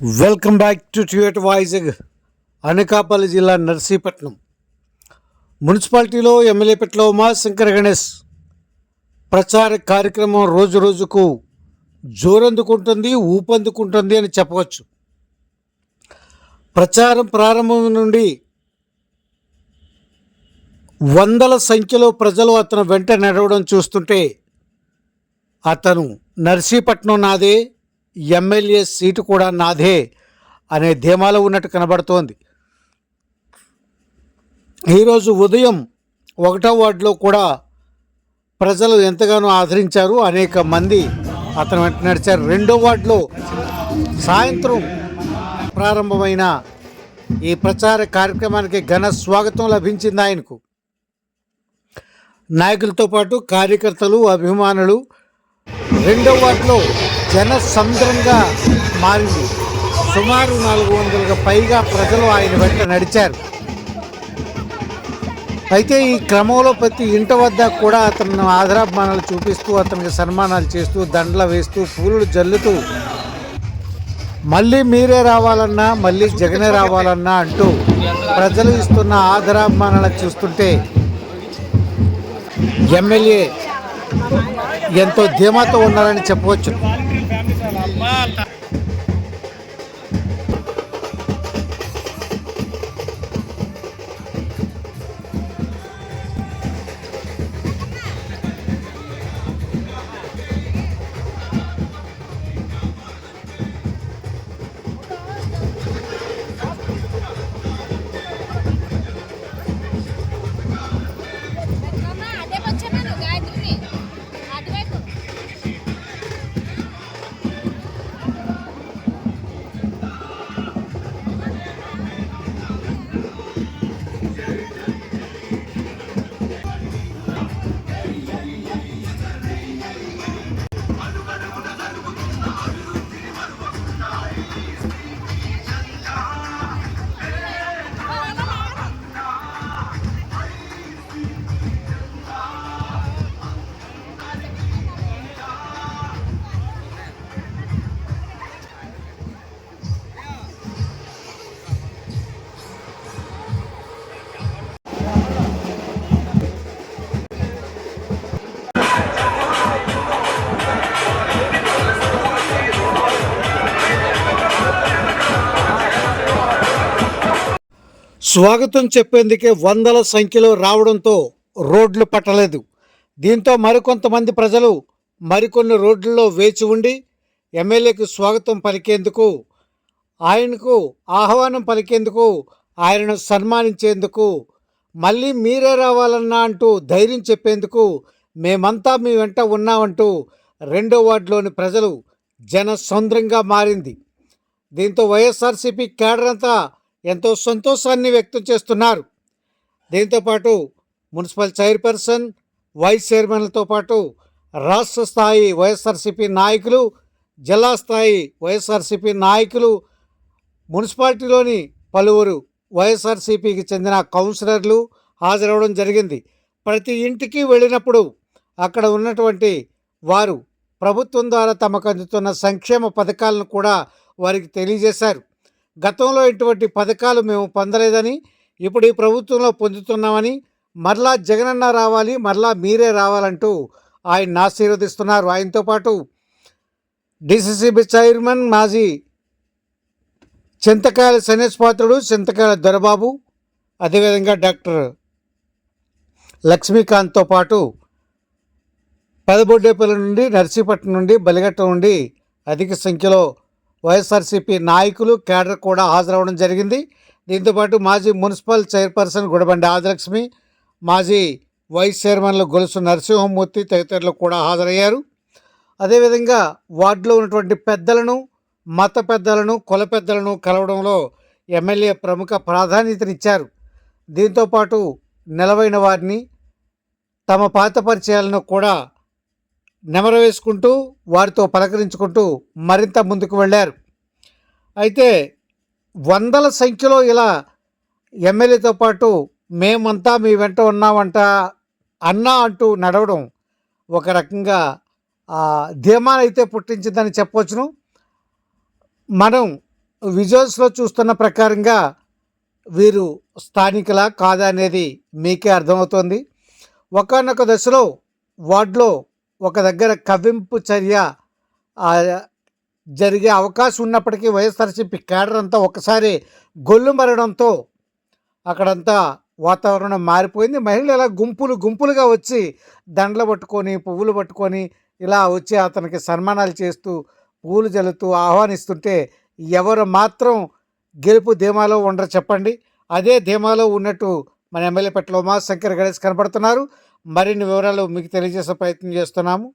Welcome back to ట్యూట్ వాయిజగ్ అనకాపల్లి జిల్లా నర్సీపట్నం మున్సిపాలిటీలో ఎమ్మెల్యేపేటలో ఉమాశంకర్ గణేష్ ప్రచార కార్యక్రమం రోజు రోజుకు జోరందుకుంటుంది ఊపందుకుంటుంది అని చెప్పవచ్చు. ప్రచారం ప్రారంభం నుండి వందల సంఖ్యలో ప్రజలు అతను వెంట నడవడం చూస్తుంటే అతను నర్సీపట్నం నాదే ఎమ్మెల్యే సీటు కూడా నాదే అనే ధీమాలో ఉన్నట్టు కనబడుతోంది. ఈరోజు ఉదయం ఒకటో వార్డులో కూడా ప్రజలు ఎంతగానో ఆదరించారు. అనేక మంది అతను వెంట నడిచారు. రెండో వార్డులో సాయంత్రం ప్రారంభమైన ఈ ప్రచార కార్యక్రమానికి ఘన స్వాగతం లభించింది ఆయనకు. నాయకులతో పాటు కార్యకర్తలు అభిమానులు రెండో వార్డులో జన సంద్రంగా మారింది. సుమారు నాలుగు వందలకు పైగా ప్రజలు ఆయన వెంట నడిచారు. అయితే ఈ క్రమంలో ప్రతి ఇంట వద్ద కూడా అతను ఆదరాభిమానాలు చూపిస్తూ అతనికి సన్మానాలు చేస్తూ దండలు వేస్తూ పూలు జల్లుతూ మళ్ళీ మీరే రావాలన్నా మళ్ళీ జగనే రావాలన్నా అంటూ ప్రజలు ఇస్తున్న ఆదరాభిమానాలు చూస్తుంటే ఎమ్మెల్యే ఎంతో ధీమాతో ఉన్నారని చెప్పవచ్చు. స్వాగతం చెప్పేందుకే వందల సంఖ్యలో రావడంతో రోడ్లు పట్టలేదు. దీంతో మరికొంతమంది ప్రజలు మరికొన్ని రోడ్లలో వేచి ఉండి ఎమ్మెల్యేకు స్వాగతం పలికేందుకు ఆయనకు ఆహ్వానం పలికేందుకు ఆయనను సన్మానించేందుకు మళ్ళీ మీరే రావాలన్నా అంటూ ధైర్యం చెప్పేందుకు మేమంతా మీ వెంట ఉన్నామంటూ రెండో వార్డులోని ప్రజలు జన సౌంద్రంగా మారింది. దీంతో వైఎస్ఆర్సీపీ కేడర్ అంతా ఎంతో సంతోషాన్ని వ్యక్తం చేస్తున్నారు. దీంతోపాటు మున్సిపల్ చైర్పర్సన్ వైస్ చైర్మన్లతో పాటు రాష్ట్ర స్థాయి వైఎస్ఆర్సీపీ నాయకులు జిల్లా స్థాయి వైఎస్ఆర్సీపీ నాయకులు మున్సిపాలిటీలోని పలువురు వైఎస్ఆర్సీపీకి చెందిన కౌన్సిలర్లు హాజరవడం జరిగింది. ప్రతి ఇంటికి వెళ్ళినప్పుడు అక్కడ ఉన్నటువంటి వారు ప్రభుత్వం ద్వారా తమకు అందుతున్న సంక్షేమ పథకాలను కూడా వారికి తెలియజేశారు. గతంలో ఇటువంటి పథకాలు మేము పొందలేదని ఇప్పుడు ఈ ప్రభుత్వంలో పొందుతున్నామని మరలా జగనన్న రావాలి మరలా మీరే రావాలంటూ ఆయన ఆశీర్వదిస్తున్నారు. ఆయనతో పాటు డిసిసిబి చైర్మన్ మాజీ చింతకాయల సనేష్ పాత్రుడు చింతకాయల దొరబాబు అదేవిధంగా డాక్టర్ లక్ష్మీకాంత్తో పాటు పెదబొడ్డేపల్లి నుండి నర్సీపట్నం నుండి బలిగట్ట నుండి అధిక సంఖ్యలో వైఎస్ఆర్సీపీ నాయకులు కేడర్ కూడా హాజరవడం జరిగింది. దీంతోపాటు మాజీ మున్సిపల్ చైర్పర్సన్ గుడబండి ఆదిలక్ష్మి మాజీ వైస్ చైర్మన్లు గొలుసు నరసింహమూర్తి తదితరులు కూడా హాజరయ్యారు. అదేవిధంగా వార్డులో ఉన్నటువంటి పెద్దలను మత పెద్దలను కుల పెద్దలను కలవడంలో ఎమ్మెల్యే ప్రముఖ ప్రాధాన్యతనిచ్చారు. దీంతోపాటు నిలవైన వారిని తమ పాత పరిచయాలను కూడా నెమరు వేసుకుంటూ వారితో పలకరించుకుంటూ మరింత ముందుకు వెళ్ళారు. అయితే వందల సంఖ్యలో ఇలా ఎమ్మెల్యేతో పాటు మేమంతా మీ వెంట ఉన్నామంట అన్నా అంటూ నడవడం ఒక రకంగా ధీమానైతే పుట్టించిందని చెప్పవచ్చును. మనం విజువల్స్లో చూస్తున్న ప్రకారంగా వీరు స్థానికులా కాదా అనేది మీకే అర్థమవుతోంది. ఒకనొక దశలో వార్డులో ఒక దగ్గర కవ్వింపు చర్య జరిగే అవకాశం ఉన్నప్పటికీ వైఎస్ఆర్సీపీ కేడర్ అంతా ఒకసారి గొల్లు మరడంతో అక్కడంతా వాతావరణం మారిపోయింది. మహిళలు ఇలా గుంపులు గుంపులుగా వచ్చి దండలు పట్టుకొని పువ్వులు పట్టుకొని ఇలా వచ్చి అతనికి సన్మానాలు చేస్తూ పువ్వులు జల్లుతూ ఆహ్వానిస్తుంటే ఎవరు మాత్రం గెలుపు ధీమాలో ఉండరు చెప్పండి. అదే ధీమాలో ఉన్నట్టు మన ఎమ్మెల్యే పెట్ల ఉమాశంకర్ గణేష్ కనపడుతున్నారు మరిన్ని వివరాలు మీకు తెలియజేసే ప్రయత్నం చేస్తున్నాము.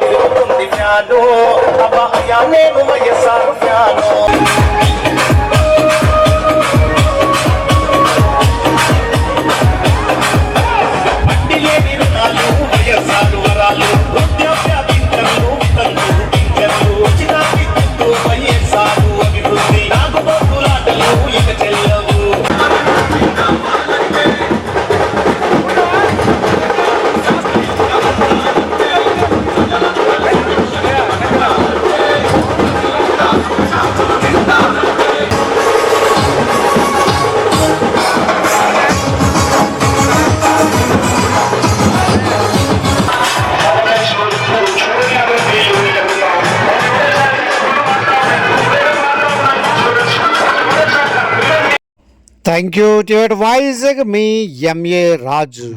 తిరుగుతుంది ఫ్యాను అబ్బాయా నేను YSR fan thank you to Vizag me MA Raju